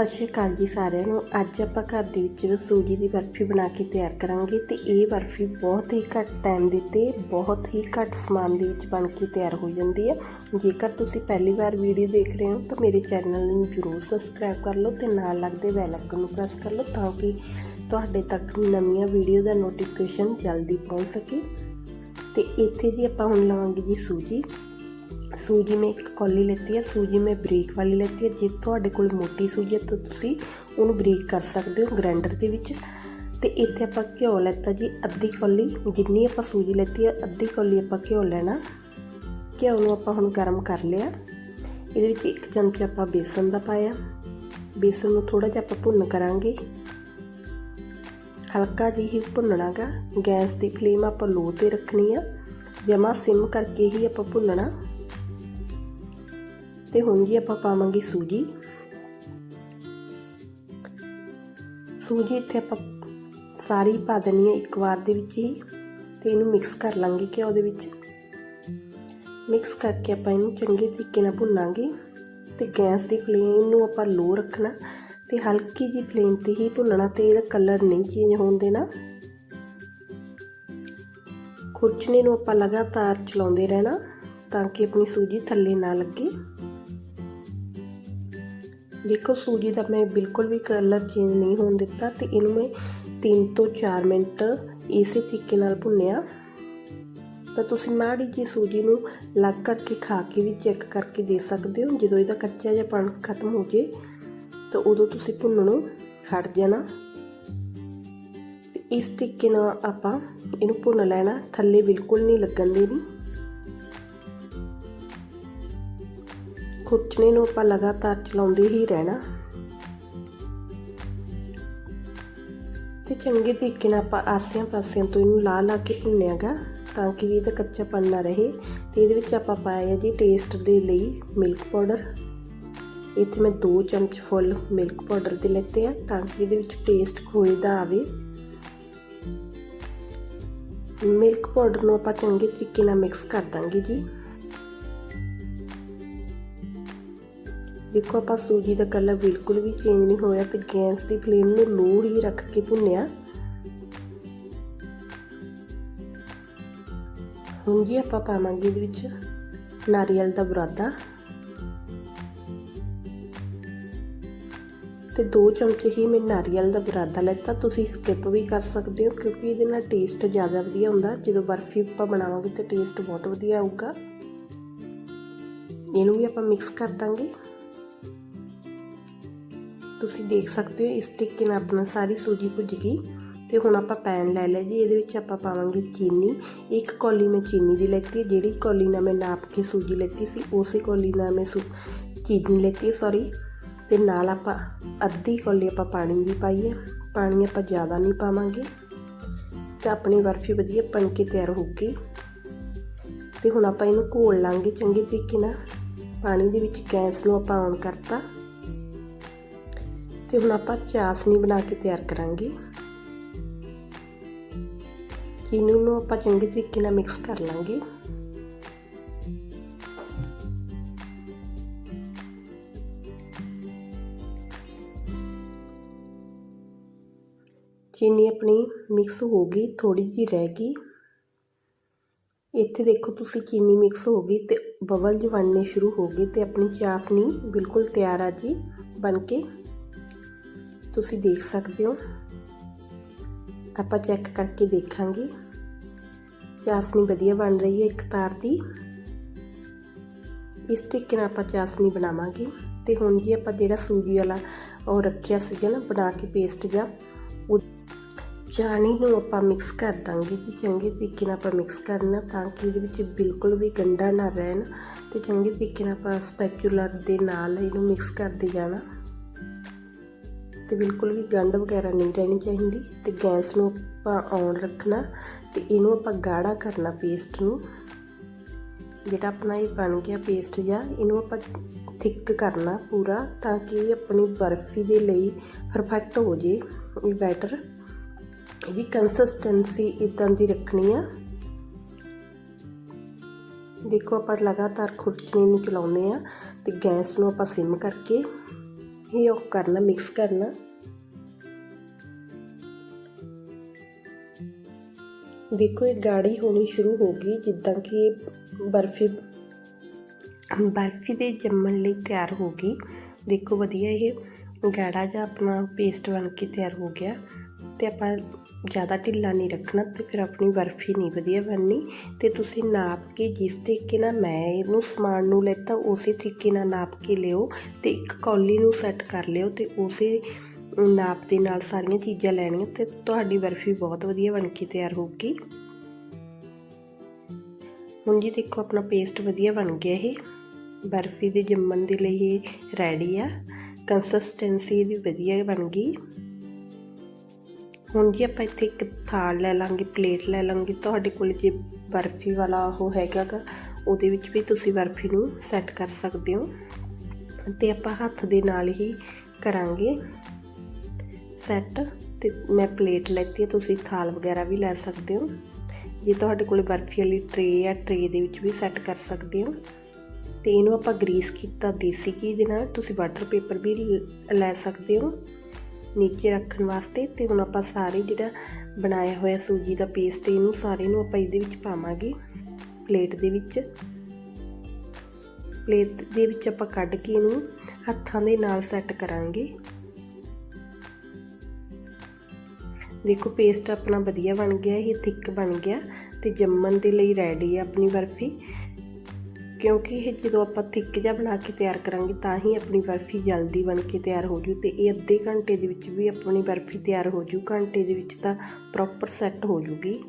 ਸਤਿ ਸ਼੍ਰੀ ਅਕਾਲ ਜੀ ਸਾਰਿਆਂ ਨੂੰ। ਅੱਜ ਆਪਾਂ ਘਰ ਦੇ ਵਿੱਚ ਸੂਜੀ ਦੀ ਬਰਫੀ ਬਣਾ ਕੇ ਤਿਆਰ ਕਰਾਂਗੇ ਤੇ ਇਹ ਬਰਫੀ ਬਹੁਤ ਹੀ ਘੱਟ ਟਾਈਮ ਦੇ ਤੇ ਬਹੁਤ ਹੀ ਘੱਟ ਸਮਾਨ ਦੇ ਵਿੱਚ ਬਣ ਕੇ ਤਿਆਰ ਹੋ ਜਾਂਦੀ ਹੈ। ਜੇਕਰ ਤੁਸੀਂ ਪਹਿਲੀ ਵਾਰ ਵੀਡੀਓ ਦੇਖ ਰਹੇ ਹੋ ਤਾਂ ਮੇਰੇ ਚੈਨਲ ਨੂੰ ਜਰੂਰ ਸਬਸਕ੍ਰਾਈਬ ਕਰ ਲਓ ਤੇ ਨਾਲ ਲੱਗਦੇ ਬੈਲ ਆਈਕਨ ਨੂੰ ਪ੍ਰੈਸ ਕਰ ਲਓ ਤਾਂ ਕਿ ਤੁਹਾਡੇ ਤੱਕ ਨਵੀਆਂ ਵੀਡੀਓ ਦਾ ਨੋਟੀਫਿਕੇਸ਼ਨ ਜਲਦੀ ਪਹੁੰਚ ਸਕੇ। ਤੇ ਇੱਥੇ ਜੀ ਆਪਾਂ ਹੁਣ ਲਵਾਂਗੇ ਜੀ ਸੂਜੀ। सूजी में एक कौली लेती है सूजी में ਬਰੀਕ ਵਾਲੀ ਲੈਤੀ ਹੈ ਜੇ ਤੁਹਾਡੇ ਕੋਲ ਮੋਟੀ ਸੂਜੀ ਹੈ ਤਾਂ ਤੁਸੀਂ ਉਹਨੂੰ ਬਰੀਕ ਕਰ ਸਕਦੇ ਹੋ ਗ੍ਰਾਈਂਡਰ ਦੇ ਵਿੱਚ ਤੇ ਇੱਥੇ ਆਪਾਂ ਘਿਓ ਲੈਤਾ ਜੀ ਅੱਧੀ ਕੌਲੀ ਜਿੰਨੀ ਆਪਾਂ ਸੂਜੀ ਲੈਤੀ ਹੈ ਅੱਧੀ ਕੌਲੀ ਆਪਾਂ ਘਿਓ ਲੈਣਾ ਘਿਓ ਨੂੰ ਆਪਾਂ ਹੁਣ ਗਰਮ ਕਰ ਲਿਆ ਇਹਦੇ ਵਿੱਚ ਇੱਕ ਚਮਚਾ ਆਪਾਂ ਬੇਸਨ ਦਾ ਪਾਇਆ ਬੇਸਨ ਨੂੰ ਥੋੜਾ ਜਿਹਾ ਆਪਾਂ ਭੁੰਨ ਕਰਾਂਗੇ ਹਲਕਾ ਜਿਹੀ ਹੀ ਭੁੰਨਣਾਗਾ ਗੈਸ ਦੀ ਫਲੇਮ ਆਪਾਂ ਲੋ ਤੇ ਰੱਖਣੀ ਆ ਜਮਾ ਸਿਮ ਕਰਕੇ ਹੀ ਆਪਾਂ ਭੁੰਨਣਾ ਤੇ ਹੁਣ ਜੀ ਆਪਾਂ ਪਾਵਾਂਗੇ ਸੂਜੀ। ਸੂਜੀ ਇੱਥੇ ਆਪਾਂ ਸਾਰੀ ਪਾ ਦੇਣੀ ਹੈ ਇੱਕ ਵਾਰ ਦੇ ਵਿੱਚ ਹੀ ਤੇ ਇਹਨੂੰ ਮਿਕਸ ਕਰ ਲਾਂਗੇ ਘਿਓ ਦੇ ਵਿੱਚ। ਮਿਕਸ ਕਰਕੇ ਆਪਾਂ ਇਹਨੂੰ ਚੰਗੇ ਤਰੀਕੇ ਨਾਲ ਭੁੰਨਾਂਗੇ ਤੇ ਗੈਸ ਦੀ ਫਲੇਮ ਨੂੰ ਆਪਾਂ ਲੋ ਰੱਖਣਾ ਤੇ ਹਲਕੀ ਜੀ ਫਲੇਮ ਤੇ ਹੀ ਭੁੰਨਣਾ ਤੇ ਇਹਦਾ ਕਲਰ ਨਹੀਂ ਚੇਂਜ ਹੋਣ ਦੇਣਾ। ਖੁਰਚਣੇ ਨੂੰ ਆਪਾਂ ਲਗਾਤਾਰ ਚਲਾਉਂਦੇ ਰਹਿਣਾ ਤਾਂ ਕਿ ਆਪਣੀ ਸੂਜੀ ਥੱਲੇ ਨਾ ਲੱਗੇ। ਦੇਖੋ ਸੂਜੀ ਦਾ ਮੈਂ ਬਿਲਕੁਲ ਵੀ ਕਲਰ ਚੇਂਜ ਨਹੀਂ ਹੋਣ ਦਿੱਤਾ ਤੇ ਇਹਨੂੰ ਮੈਂ 3 ਤੋਂ 4 ਮਿੰਟ ਇਸੇ ਤਰੀਕੇ ਨਾਲ ਭੁੰਨਿਆ। ਤਾਂ ਤੁਸੀਂ ਮਾੜੀ ਜੀ ਸੂਜੀ ਨੂੰ ਲੱਗ ਕਰਕੇ ਖਾ ਕੇ ਵੀ ਚੈੱਕ ਕਰਕੇ ਦੇ ਸਕਦੇ ਹੋ। ਜਦੋਂ ਇਹਦਾ ਕੱਚਾ ਜਿਹਾ ਪਣ ਖਤਮ ਹੋ ਜੇ, ਤਾਂ ਉਦੋਂ ਤੁਸੀਂ ਭੁੰਨਣੋਂ ਹਟ ਜਾਣਾ। ਇਸ ਤਰੀਕੇ ਨਾਲ ਆਪਾਂ ਇਹਨੂੰ ਭੁੰਨ ਲੈਣਾ। ਥੱਲੇ ਬਿਲਕੁਲ ਨਹੀਂ ਲੱਗਣ ਦੇਣੀ। ਖੁਰਚਣੇ ਨੂੰ ਆਪਾਂ ਲਗਾਤਾਰ ਚਲਾਉਂਦੇ ਹੀ ਰਹਿਣਾ। ਤੇ ਚੰਗੇ ਤਰੀਕੇ ਨਾਲ ਆਪਾਂ ਆਸਿਆਂ ਪਾਸਿਆਂ ਤੋਂ ਇਹਨੂੰ ਲਾ ਲਾ ਕੇ ਭੁੰਨਿਆਗਾ ਤਾਂ ਕਿ ਇਹਦਾ ਕੱਚਾਪਨ ਨਾ ਰਹੇ। ਤੇ ਇਹਦੇ ਵਿੱਚ ਆਪਾਂ ਪਾਇਆ ਜੀ ਟੇਸਟ ਦੇ ਲਈ ਮਿਲਕ ਪਾਊਡਰ ਇੱਥੇ ਮੈਂ 2 ਚਮਚ ਫੁੱਲ ਮਿਲਕ ਪਾਊਡਰ ਦੇ ਲੈਤੇ ਆ, ਤਾਂ ਕਿ ਇਹਦੇ ਵਿੱਚ ਟੇਸਟ ਖੋਏ ਦਾ ਆਵੇ। ਮਿਲਕ ਪਾਊਡਰ ਨੂੰ ਆਪਾਂ ਚੰਗੇ ਤਰੀਕੇ ਨਾਲ ਮਿਕਸ ਕਰ ਦਾਂਗੇ ਜੀ। ਦੇਖੋ ਆਪਾਂ ਸੂਜੀ ਦਾ ਕਲਰ ਬਿਲਕੁਲ ਵੀ ਚੇਂਜ ਨਹੀਂ ਹੋਇਆ ਤੇ ਗੈਸ ਦੀ ਫਲੇਮ ਨੂੰ ਲੋ ਹੀ ਰੱਖ ਕੇ ਭੁੰਨਿਆ। ਹੁਣ ਜੀ ਆਪਾਂ ਪਾਵਾਂਗੇ ਇਹਦੇ ਵਿੱਚ ਨਾਰੀਅਲ ਦਾ ਬੁਰਾਦਾ। ਤੇ 2 ਚਮਚੇ ਹੀ ਮੈਂ ਨਾਰੀਅਲ ਦਾ ਬੁਰਾਦਾ ਲੈਤਾ, ਤੁਸੀਂ ਸਕਿਪ ਵੀ ਕਰ ਸਕਦੇ ਹੋ ਕਿਉਂਕਿ ਇਹਦੇ ਨਾਲ ਟੇਸਟ ਜ਼ਿਆਦਾ ਵਧੀਆ ਹੁੰਦਾ। ਜਦੋਂ ਬਰਫੀ ਆਪਾਂ ਬਣਾਵਾਂਗੇ ਤੇ ਟੇਸਟ ਬਹੁਤ ਵਧੀਆ ਆਊਗਾ। ਇਹਨੂੰ ਵੀ ਆਪਾਂ ਮਿਕਸ ਕਰ ਦਾਂਗੇ। ਤੁਸੀਂ ਦੇਖ ਸਕਦੇ ਹੋ ਇਸ ਤਰੀਕੇ ਨਾਲ ਆਪਣਾ ਸਾਰੀ ਸੂਜੀ ਭੁੱਜ ਗਈ ਤੇ ਹੁਣ ਆਪਾਂ ਪੈਨ ਲੈ ਲਿਆ ਜੀ, ਇਹਦੇ ਵਿੱਚ ਆਪਾਂ ਪਾਵਾਂਗੇ ਚੀਨੀ। ਇੱਕ ਕੌਲੀ ਮੈਂ ਚੀਨੀ ਦੀ ਲੈਤੀ ਜਿਹੜੀ ਕੌਲੀ ਨਾਲ ਮੈਂ ਨਾਪ ਕੇ ਸੂਜੀ ਲੈਤੀ ਸੀ, ਉਸੇ ਕੌਲੀ ਨਾਲ ਮੈਂ ਚੀਨੀ ਲੈਤੀ ਸੌਰੀ ਤੇ ਨਾਲ ਆਪਾਂ ਅੱਧੀ ਕੌਲੀ ਆਪਾਂ ਪਾਣੀ ਦੀ ਪਾਈ ਹੈ, ਪਾਣੀ ਆਪਾਂ ਜ਼ਿਆਦਾ ਨਹੀਂ ਪਾਵਾਂਗੇ। ਤਾਂ ਆਪਣੀ ਬਰਫੀ ਵਧੀਆ ਬਣ ਕੇ ਤਿਆਰ ਹੋ ਗਈ। ਤੇ ਹੁਣ ਆਪਾਂ ਇਹਨੂੰ ਘੋਲ ਲਾਂਗੇ ਚੰਗੇ ਤਰੀਕੇ ਨਾਲ। ਪਾਣੀ ਦੇ ਵਿੱਚ ਗੈਸ ਨੂੰ ਆਪਾਂ ਔਨ ਕਰਤਾ। ਤੇ ਹੁਣ ਆਪਾਂ ਚਾਸਨੀ ਬਣਾ ਕੇ ਤਿਆਰ ਕਰਾਂਗੇ। ਚੀਨੀ ਨੂੰ ਆਪਾਂ ਚੰਗੇ ਤਰੀਕੇ ਨਾਲ ਮਿਕਸ ਕਰ ਲਾਂਗੇ। ਚੀਨੀ ਆਪਣੀ ਮਿਕਸ ਹੋ ਗਈ ਥੋੜੀ ਜੀ ਰਹਿ ਗਈ। ਇੱਥੇ ਦੇਖੋ ਤੁਸੀਂ ਚੀਨੀ ਮਿਕਸ ਹੋ ਗਈ ਤੇ ਬਬਲ ਜਿ ਬਣਨੇ ਸ਼ੁਰੂ ਹੋ ਗਏ ਤੇ ਆਪਣੀ ਚਾਸਨੀ ਬਿਲਕੁਲ ਤਿਆਰ ਆ ਜੀ, ਬਣ ਕੇ। ਤੁਸੀਂ ਦੇਖ ਸਕਦੇ ਹੋ। ਆਪਾਂ ਚੈੱਕ ਕਰਕੇ ਦੇਖਾਂਗੇ। ਚਾਸਨੀ ਵਧੀਆ ਬਣ ਰਹੀ ਹੈ ਇੱਕ ਤਾਰ ਦੀ। ਇਸ ਤਰੀਕੇ ਨਾਲ ਆਪਾਂ ਚਾਸਨੀ ਬਣਾਵਾਂਗੇ। ਤੇ ਹੁਣ ਜੀ ਆਪਾਂ ਜਿਹੜਾ ਸੂਜੀ ਵਾਲਾ ਉਹ ਰੱਖਿਆ ਸੀਗਾ ਨਾ, ਬਣਾ ਕੇ ਪੇਸਟ ਜਾਂ ਉਹ ਚਾਣੀ ਨੂੰ ਆਪਾਂ ਮਿਕਸ ਕਰ ਦਾਂਗੇ ਜੀ। ਚੰਗੇ ਤਰੀਕੇ ਨਾਲ ਆਪਾਂ ਮਿਕਸ ਕਰਨਾ ਤਾਂ ਕਿ ਇਹਦੇ ਵਿੱਚ ਬਿਲਕੁਲ ਵੀ ਗੰਡਾ ਨਾ ਰਹਿਣ। ਤੇ ਚੰਗੇ ਤਰੀਕੇ ਨਾਲ ਆਪਾਂ ਸਪੈਚੂਲਰ ਦੇ ਨਾਲ ਇਹਨੂੰ ਮਿਕਸ ਕਰਦੇ ਜਾਣਾ। ਤੇ ਬਿਲਕੁਲ ਵੀ ਗੰਢ ਵਗੈਰਾ ਨਹੀਂ ਰਹਿਣੀ ਚਾਹੀਦੀ ਤੇ ਗੈਸ ਨੂੰ ਆਪਾਂ ਔਨ ਰੱਖਣਾ ਤੇ ਇਹਨੂੰ ਆਪਾਂ ਗਾੜਾ ਕਰਨਾ ਪੇਸਟ ਨੂੰ। ਜਿਹੜਾ ਆਪਣਾ ਇਹ ਬਣ ਗਿਆ ਪੇਸਟ ਜਾਂ ਇਹਨੂੰ ਆਪਾਂ ਥਿੱਕ ਕਰਨਾ ਪੂਰਾ ਤਾਂ ਕਿ ਆਪਣੀ ਬਰਫੀ ਦੇ ਲਈ ਪਰਫੈਕਟ ਹੋ ਜੇ। ਇਹ ਬੈਟਰ ਇਹਦੀ ਕੰਸਿਸਟੈਂਸੀ ਇਦਾਂ ਦੀ ਰੱਖਣੀ ਆ। ਦੇਖੋ ਆਪਾਂ ਲਗਾਤਾਰ ਖੁਰਚਣੀ ਨੂੰ ਚਲਾਉਂਦੇ ਆ ਤੇ ਗੈਸ ਨੂੰ ਆਪਾਂ ਸਿਮ ਕਰਕੇ ਇਹ ਉਹ ਕਰਨਾ ਮਿਕਸ ਕਰਨਾ ਦੇਖੋ ਇਹ ਗਾੜੀ ਹੋਣੀ ਸ਼ੁਰੂ ਹੋ ਗਈ ਜਿੱਦਾਂ ਕਿ ਇਹ ਬਰਫੀ ਬਰਫੀ ਦੇ ਜੰਮਣ ਲਈ ਤਿਆਰ ਹੋ ਗਈ ਦੇਖੋ ਵਧੀਆ ਇਹ ਗਾੜਾ ਜਿਹਾ ਆਪਣਾ ਪੇਸਟ ਬਣ ਕੇ ਤਿਆਰ ਹੋ ਗਿਆ ਤੇ ਆਪਾਂ ਜ਼ਿਆਦਾ ਢਿੱਲਾ ਨਹੀਂ ਰੱਖਣਾ ਤੇ ਫਿਰ ਆਪਣੀ ਬਰਫੀ ਨਹੀਂ ਵਧੀਆ ਬਣਨੀ ਤੇ ਤੁਸੀਂ ਨਾਪ ਕੇ ਜਿਸ ਤਰੀਕੇ ਨਾਲ ਮੈਂ ਇਹਨੂੰ ਸਮਾਨ ਨੂੰ ਲੈਤਾ, ਉਸੇ ਤਰੀਕੇ ਨਾਲ ਨਾਪ ਕੇ ਲਿਓ ਤੇ ਇੱਕ ਕੌਲੀ ਨੂੰ ਸੈੱਟ ਕਰ ਲਿਓ ਤੇ ਉਸੇ ਨਾਪ ਦੇ ਨਾਲ ਸਾਰੀਆਂ ਚੀਜ਼ਾਂ ਲੈਣੀਆਂ ਤੇ ਤੁਹਾਡੀ ਬਰਫੀ ਬਹੁਤ ਵਧੀਆ ਬਣ ਕੇ ਤਿਆਰ ਹੋਊਗੀ। ਹੁਣ ਜੀ ਦੇਖੋ ਆਪਣਾ ਪੇਸਟ ਵਧੀਆ ਬਣ ਗਿਆ ਇਹ। ਬਰਫੀ ਦੇ ਜੰਮਣ ਦੇ ਲਈ ਇਹ ਰੈਡੀ ਆ। ਕੰਸਿਸਟੈਂਸੀ ਦੀ ਵਧੀਆ ਬਣ ਗਈ। ਹੁਣ ਜੀ ਆਪਾਂ ਇੱਥੇ ਇੱਕ ਥਾਲ ਲੈ ਲਾਂਗੇ, ਪਲੇਟ ਲੈ ਲਾਂਗੇ। ਤੁਹਾਡੇ ਕੋਲ ਜੇ ਬਰਫੀ ਵਾਲਾ ਉਹ ਹੈਗਾ ਉਹਦੇ ਵਿੱਚ ਵੀ ਤੁਸੀਂ ਬਰਫੀ ਨੂੰ ਸੈੱਟ ਕਰ ਸਕਦੇ ਹੋ। ਤੇ ਆਪਾਂ ਹੱਥ ਦੇ ਨਾਲ ਹੀ ਕਰਾਂਗੇ ਸੈੱਟ ਤੇ ਮੈਂ ਪਲੇਟ ਲੈਤੀ ਹੈ ਤੁਸੀਂ ਥਾਲ ਵਗੈਰਾ ਵੀ ਲੈ ਸਕਦੇ ਹੋ। ਜੇ ਤੁਹਾਡੇ ਕੋਲ ਬਰਫੀ ਵਾਲੀ ਟਰੇ ਆ ਟਰੇ ਦੇ ਵਿੱਚ ਵੀ ਸੈੱਟ ਕਰ ਸਕਦੇ ਹੋ। ਤੇ ਇਹਨੂੰ ਆਪਾਂ ਗਰੀਸ ਕੀਤਾ ਦੇਸੀ ਘੀ ਦੇ ਨਾਲ, ਤੁਸੀਂ ਬਟਰ ਪੇਪਰ ਵੀ ਲ- ਲੈ ਸਕਦੇ ਹੋ। ਨੀਚੇ ਰੱਖਣ ਵਾਸਤੇ ਤੇ ਹੁਣ ਆਪਾਂ ਸਾਰੇ ਜਿਹੜਾ ਬਣਾਇਆ ਹੋਇਆ ਸੂਜੀ ਦਾ ਪੇਸਟ ਇਹਨੂੰ ਸਾਰੇ ਨੂੰ ਆਪਾਂ ਇਹਦੇ ਵਿੱਚ ਪਾਵਾਂਗੇ। ਪਲੇਟ ਦੇ ਵਿੱਚ। ਪਲੇਟ ਦੇ ਵਿੱਚ ਆਪਾਂ ਕੱਢ ਕੇ ਇਹਨੂੰ ਹੱਥਾਂ ਦੇ ਨਾਲ ਸੈੱਟ ਕਰਾਂਗੇ। ਦੇਖੋ ਪੇਸਟ ਆਪਣਾ ਵਧੀਆ ਬਣ ਗਿਆ, ਇਹ ਥਿੱਕ ਬਣ ਗਿਆ ਤੇ ਜੰਮਣ ਦੇ ਲਈ ਰੈਡੀ ਆ ਆਪਣੀ ਬਰਫੀ। ਕਿਉਂਕਿ ਇਹ ਜਦੋਂ ਆਪਾਂ ਥਿੱਕ ਜਿਹਾ ਬਣਾ ਕੇ ਤਿਆਰ ਕਰਾਂਗੇ ਤਾਂ ਹੀ ਆਪਣੀ ਬਰਫੀ ਜਲਦੀ ਬਣ ਕੇ ਤਿਆਰ ਹੋ ਜੂ ਤੇ ਇਹ ਅੱਧੇ ਘੰਟੇ ਦੇ ਵਿੱਚ ਵੀ ਆਪਣੀ ਬਰਫੀ ਤਿਆਰ ਹੋ ਜੂ, ਘੰਟੇ ਦੇ ਵਿੱਚ ਤਾਂ ਪ੍ਰੋਪਰ ਸੈੱਟ ਹੋ ਜੂਗੀ।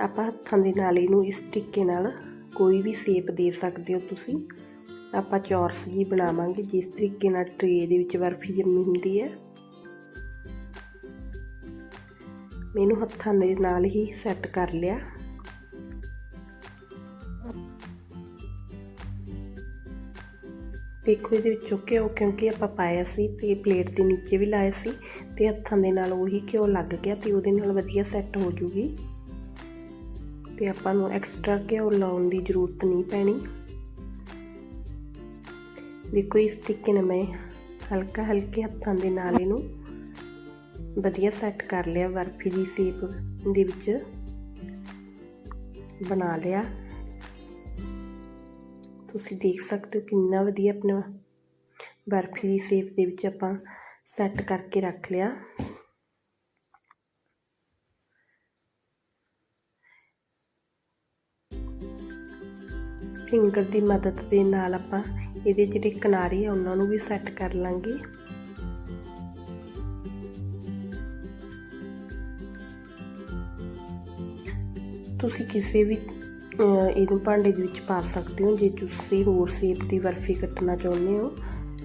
ਆਪਾਂ ਹੱਥਾਂ ਦੇ ਨਾਲ ਇਹਨੂੰ ਇਸ ਤਰੀਕੇ ਨਾਲ ਕੋਈ ਵੀ ਸ਼ੇਪ ਦੇ ਸਕਦੇ ਹੋ ਤੁਸੀਂ। ਆਪਾਂ ਚੌਰਸ ਜੀ ਬਣਾਵਾਂਗੇ, ਜਿਸ ਤਰੀਕੇ ਨਾਲ ਟਰੇ ਦੇ ਵਿੱਚ ਬਰਫੀ ਜੰਮੀ ਹੁੰਦੀ ਹੈ। ਮੈਨੂੰ ਹੱਥਾਂ ਦੇ ਨਾਲ ਹੀ ਸੈੱਟ ਕਰ ਲਿਆ। ਦੇਖੋ ਇਹਦੇ ਵਿੱਚੋਂ ਘਿਓ, ਕਿਉਂਕਿ ਆਪਾਂ ਪਾਇਆ ਸੀ ਤੇ ਪਲੇਟ ਦੇ ਨੀਚੇ ਵੀ ਲਾਇਆ ਸੀ ਤੇ ਹੱਥਾਂ ਦੇ ਨਾਲ ਉਹੀ ਘਿਓ ਲੱਗ ਗਿਆ ਤੇ ਉਹਦੇ ਨਾਲ ਵਧੀਆ ਸੈੱਟ ਹੋ ਜੂਗੀ। ਤੇ ਆਪਾਂ ਨੂੰ ਐਕਸਟਰਾ ਘਿਓ ਲਾਉਣ ਦੀ ਜ਼ਰੂਰਤ ਨਹੀਂ ਪੈਣੀ। ਦੇਖੋ ਇਸ ਤਰੀਕੇ ਨਾਲ ਮੈਂ ਹਲਕਾ ਹਲਕੇ ਹੱਥਾਂ ਦੇ ਨਾਲ ਇਹਨੂੰ ਵਧੀਆ ਸੈੱਟ ਕਰ ਲਿਆ, ਬਰਫੀ ਦੀ ਸ਼ੇਪ ਦੇ ਵਿੱਚ ਬਣਾ ਲਿਆ। ਤੁਸੀਂ ਦੇਖ ਸਕਦੇ ਹੋ ਕਿੰਨਾ ਵਧੀਆ ਆਪਣਾ ਬਰਫੀ ਦੀ ਸ਼ੇਪ ਦੇ ਵਿੱਚ ਆਪਾਂ ਸੈੱਟ ਕਰਕੇ ਰੱਖ ਲਿਆ। ਫਿੰਗਰ ਦੀ ਮਦਦ ਦੇ ਨਾਲ ਆਪਾਂ ਇਹਦੇ ਜਿਹੜੇ ਕਿਨਾਰੇ ਆ, ਉਹਨਾਂ ਨੂੰ ਵੀ ਸੈੱਟ ਕਰ ਲਾਂਗੇ। ਤੁਸੀਂ ਕਿਸੇ ਵੀ ਇਹਨੂੰ ਭਾਂਡੇ ਦੇ ਵਿੱਚ ਪਾ ਸਕਦੇ ਹੋ। ਜੇ ਤੁਸੀਂ ਹੋਰ ਸ਼ੇਪ ਦੀ ਬਰਫੀ ਕੱਟਣਾ ਚਾਹੁੰਦੇ ਹੋ,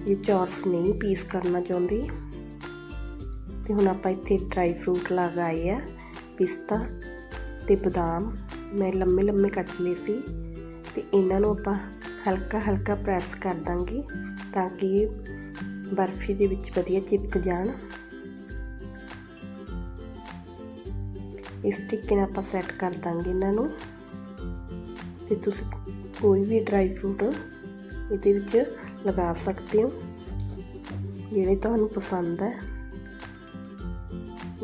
ਜੇ ਚੌਰਸ ਨਹੀਂ ਪੀਸ ਕਰਨਾ ਚਾਹੁੰਦੇ, ਤੇ ਹੁਣ ਆਪਾਂ ਇੱਥੇ ਡਰਾਈ ਫਰੂਟ ਲਗਾਏ ਆ, ਪਿਸਤਾ ਤੇ ਬਦਾਮ। ਮੈਂ ਲੰਮੇ ਲੰਮੇ ਕੱਟ ਲਏ ਸੀ, ਤੇ ਇਹਨਾਂ ਨੂੰ ਆਪਾਂ ਹਲਕਾ ਹਲਕਾ ਪ੍ਰੈਸ ਕਰ ਦਾਂਗੇ ਤਾਂ ਕਿ ਇਹ ਬਰਫੀ ਦੇ ਵਿੱਚ ਵਧੀਆ ਚਿਪਕ ਜਾਣ। ਇਸ ਤਰੀਕੇ ਨਾਲ ਆਪਾਂ ਸੈੱਟ ਕਰ ਦਾਂਗੇ ਇਹਨਾਂ ਨੂੰ। ਤੇ ਤੁਸੀਂ ਕੋਈ ਵੀ ਡਰਾਈ ਫਰੂਟ ਇਹਦੇ ਵਿੱਚ ਲਗਾ ਸਕਦੇ ਹੋ। ਜਿਹੜੇ ਤੁਹਾਨੂੰ ਪਸੰਦ ਹੈ।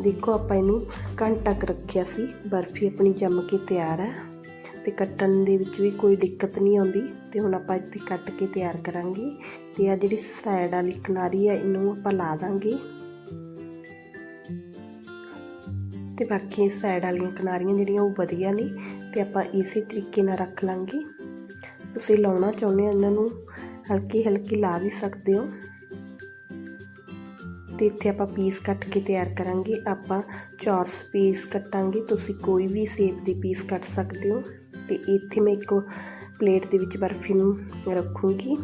ਦੇਖੋ ਆਪਾਂ ਇਹਨੂੰ ਘੰਟਾ ਕੁ ਰੱਖਿਆ ਸੀ। ਬਰਫੀ ਆਪਣੀ ਜੰਮ ਕੇ ਤਿਆਰ ਹੈ। ਤੇ ਕੱਟਣ ਦੇ ਵਿੱਚ ਵੀ ਕੋਈ ਦਿੱਕਤ ਨਹੀਂ ਆਉਂਦੀ। ਤੇ ਹੁਣ ਆਪਾਂ ਇੱਥੇ ਕੱਟ ਕੇ ਤਿਆਰ ਕਰਾਂਗੇ। ਤੇ ਆ ਜਿਹੜੀ ਸਾਈਡ ਵਾਲੀ ਕਿਨਾਰੀ ਹੈ, ਇਹਨੂੰ ਆਪਾਂ ਲਾ ਦਾਂਗੇ। ਤੇ ਬਾਕੀ ਸਾਈਡ ਵਾਲੀਆਂ ਕਿਨਾਰੀਆਂ ਜਿਹੜੀਆਂ ਉਹ ਵਧੀਆ ਨੇ। ਤੇ ਆਪਾਂ ਇਸੇ ਤਰੀਕੇ ਨਾਲ ਰੱਖ ਲਾਂਗੇ। ਤੁਸੀਂ ਲਾਉਣਾ ਚਾਹੁੰਦੇ ਹੋ, ਇਹਨਾਂ ਨੂੰ ਹਲਕੀ ਹਲਕੀ ਲਾ ਵੀ ਸਕਦੇ ਹੋ। ਤੇ ਇੱਥੇ ਆਪਾਂ ਪੀਸ ਕੱਟ ਕੇ ਤਿਆਰ ਕਰਾਂਗੇ। ਆਪਾਂ ਚੌਰਸ ਪੀਸ ਕੱਟਾਂਗੇ। ਤੁਸੀਂ ਕੋਈ ਵੀ ਸ਼ੇਪ ਦੇ ਪੀਸ ਕੱਟ ਸਕਦੇ ਹੋ। ਤੇ ਇੱਥੇ ਮੈਂ ਇੱਕ ਪਲੇਟ ਦੇ ਵਿੱਚ ਬਰਫੀ ਨੂੰ ਰੱਖੂੰਗੀ।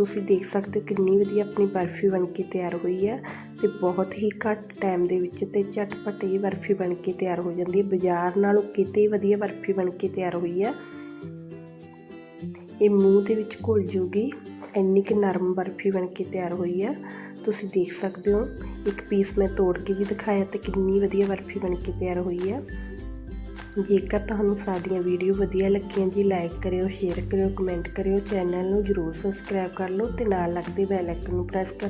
ਤੁਸੀਂ ਦੇਖ ਸਕਦੇ ਹੋ ਕਿੰਨੀ ਵਧੀਆ ਆਪਣੀ ਬਰਫੀ ਬਣ ਕੇ ਤਿਆਰ ਹੋਈ ਹੈ ਤੇ ਬਹੁਤ ਹੀ ਘੱਟ ਟਾਈਮ ਦੇ ਵਿੱਚ ਤੇ ਝਟਪਟ ਇਹ ਬਰਫੀ ਬਣ ਕੇ ਤਿਆਰ ਹੋ ਜਾਂਦੀ ਹੈ। ਬਾਜ਼ਾਰ ਨਾਲੋਂ ਕਿਤੇ ਵਧੀਆ ਬਰਫੀ ਬਣ ਕੇ ਤਿਆਰ ਹੋਈ ਹੈ। ਇਹ ਮੂੰਹ ਦੇ ਵਿੱਚ ਘੁਲ ਜੂਗੀ। ਇੰਨੀ ਕਿ ਨਰਮ ਬਰਫੀ ਬਣ ਕੇ ਤਿਆਰ ਹੋਈ ਹੈ। ਤੁਸੀਂ ਦੇਖ ਸਕਦੇ ਹੋ, ਇੱਕ ਪੀਸ ਮੈਂ ਤੋੜ ਕੇ ਵੀ ਦਿਖਾਇਆ ਤੇ ਕਿੰਨੀ ਵਧੀਆ ਬਰਫੀ ਬਣ ਕੇ ਤਿਆਰ ਹੋਈ ਹੈ। ਜੇਕਰ ਤੁਹਾਨੂੰ ਸਾਡੀਆਂ ਵੀਡੀਓ ਵਧੀਆ ਲੱਗੀਆਂ ਜੀ ਲਾਈਕ ਕਰਿਓ ਸ਼ੇਅਰ ਕਰਿਓ ਕਮੈਂਟ ਕਰਿਓ ਚੈਨਲ ਨੂੰ ਜਰੂਰ ਸਬਸਕ੍ਰਾਈਬ ਕਰ ਲਓ ਤੇ ਨਾਲ ਲੱਗਦੇ ਬੈਲ ਆਈਕਨ ਨੂੰ ਪ੍ਰੈਸ ਕਰ